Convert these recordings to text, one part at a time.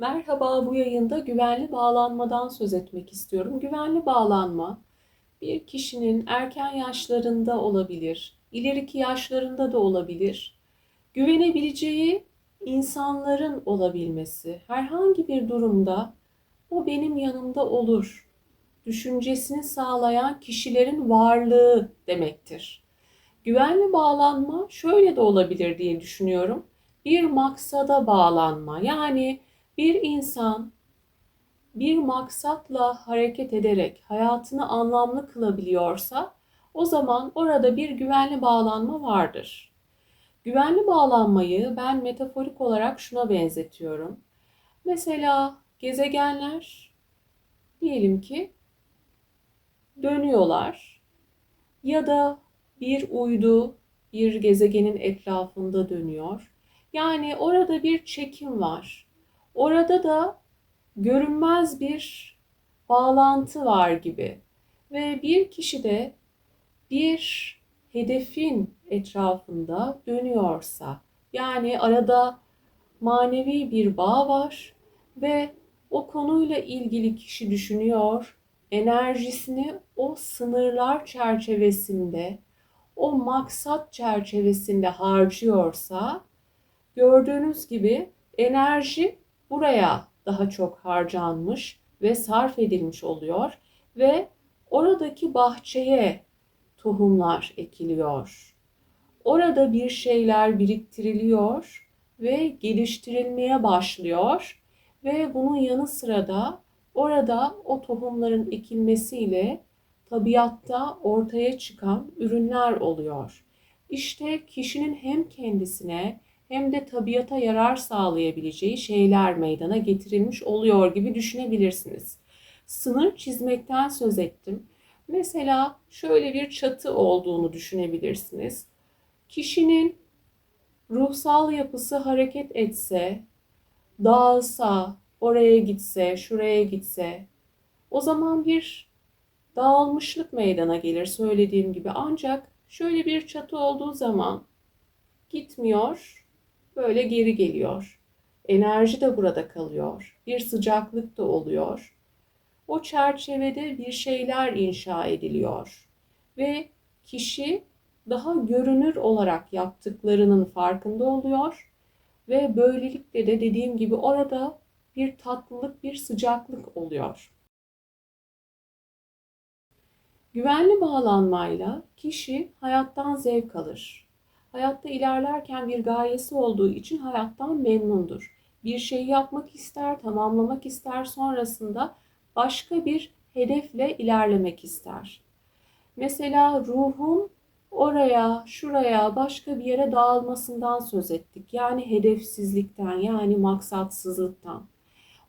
Merhaba, bu yayında güvenli bağlanmadan söz etmek istiyorum. Güvenli bağlanma bir kişinin erken yaşlarında olabilir, ileriki yaşlarında da olabilir. Güvenebileceği insanların olabilmesi, herhangi bir durumda o benim yanımda olur düşüncesini sağlayan kişilerin varlığı demektir. Güvenli bağlanma şöyle de olabilir diye düşünüyorum. Bir maksada bağlanma. Yani bir insan bir maksatla hareket ederek hayatını anlamlı kılabiliyorsa o zaman orada bir güvenli bağlanma vardır. Güvenli bağlanmayı ben metaforik olarak şuna benzetiyorum. Mesela gezegenler diyelim ki dönüyorlar ya da bir uydu bir gezegenin etrafında dönüyor. Yani orada bir çekim var. Orada da görünmez bir bağlantı var gibi. Ve bir kişi de bir hedefin etrafında dönüyorsa, yani arada manevi bir bağ var ve o konuyla ilgili kişi düşünüyor, enerjisini o sınırlar çerçevesinde, o maksat çerçevesinde harcıyorsa, gördüğünüz gibi enerji buraya daha çok harcanmış ve sarf edilmiş oluyor ve oradaki bahçeye tohumlar ekiliyor. Orada bir şeyler biriktiriliyor ve geliştirilmeye başlıyor ve bunun yanı sıra da orada o tohumların ekilmesiyle tabiatta ortaya çıkan ürünler oluyor. İşte kişinin hem kendisine hem de tabiata yarar sağlayabileceği şeyler meydana getirilmiş oluyor gibi düşünebilirsiniz. Sınır çizmekten söz ettim. Mesela şöyle bir çatı olduğunu düşünebilirsiniz. Kişinin ruhsal yapısı hareket etse, dağılsa, oraya gitse, şuraya gitse o zaman bir dağılmışlık meydana gelir söylediğim gibi. Ancak şöyle bir çatı olduğu zaman gitmiyor, böyle geri geliyor. Enerji de burada kalıyor. Bir sıcaklık da oluyor. O çerçevede bir şeyler inşa ediliyor ve kişi daha görünür olarak yaptıklarının farkında oluyor ve böylelikle de dediğim gibi orada bir tatlılık, bir sıcaklık oluyor. Güvenli bağlanmayla kişi hayattan zevk alır hayatta ilerlerken bir gayesi olduğu için hayattan memnundur. Bir şey yapmak ister, tamamlamak ister, sonrasında başka bir hedefle ilerlemek ister. Mesela ruhun oraya, şuraya, başka bir yere dağılmasından söz ettik. Yani hedefsizlikten, yani maksatsızlıktan.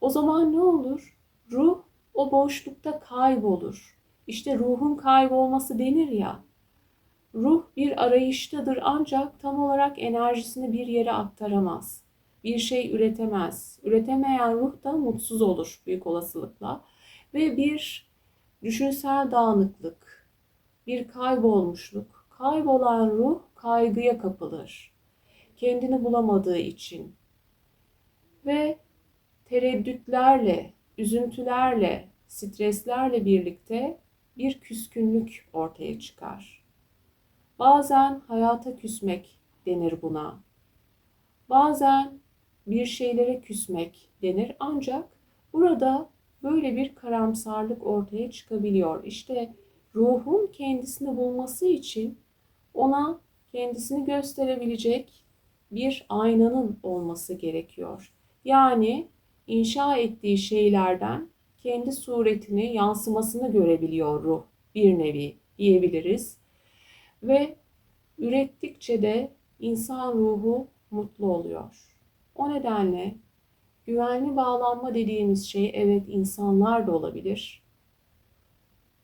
O zaman ne olur? Ruh o boşlukta kaybolur. İşte ruhun kaybolması denir ya. Ruh bir arayıştadır ancak tam olarak enerjisini bir yere aktaramaz. Bir şey üretemez. Üretemeyen ruh da mutsuz olur büyük olasılıkla. Ve bir düşünsel dağınıklık, bir kaybolmuşluk. Kaybolan ruh kaygıya kapılır. Kendini bulamadığı için. Ve tereddütlerle, üzüntülerle, streslerle birlikte bir küskünlük ortaya çıkar. Bazen hayata küsmek denir buna. Bazen bir şeylere küsmek denir ancak burada böyle bir karamsarlık ortaya çıkabiliyor. İşte ruhun kendisini bulması için ona kendisini gösterebilecek bir aynanın olması gerekiyor. Yani inşa ettiği şeylerden kendi suretini, yansımasını görebiliyor ruh bir nevi diyebiliriz ve ürettikçe de insan ruhu mutlu oluyor. O nedenle güvenli bağlanma dediğimiz şey evet insanlar da olabilir.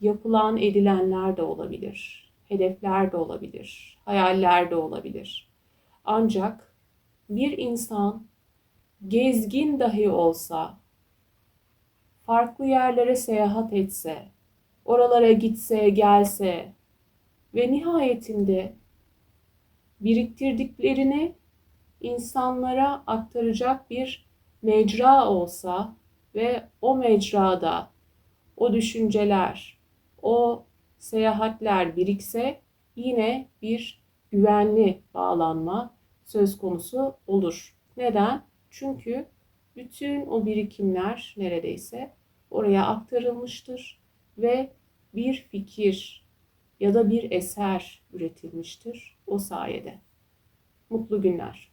Yapılan edilenler de olabilir. Hedefler de olabilir. Hayaller de olabilir. Ancak bir insan gezgin dahi olsa, farklı yerlere seyahat etse, oralara gitse, gelse, ve nihayetinde biriktirdiklerini insanlara aktaracak bir mecra olsa ve o mecrada o düşünceler, o seyahatler birikse yine bir güvenli bağlanma söz konusu olur. Neden? Çünkü bütün o birikimler neredeyse oraya aktarılmıştır ve bir fikir ya da bir eser üretilmiştir o sayede. Mutlu günler.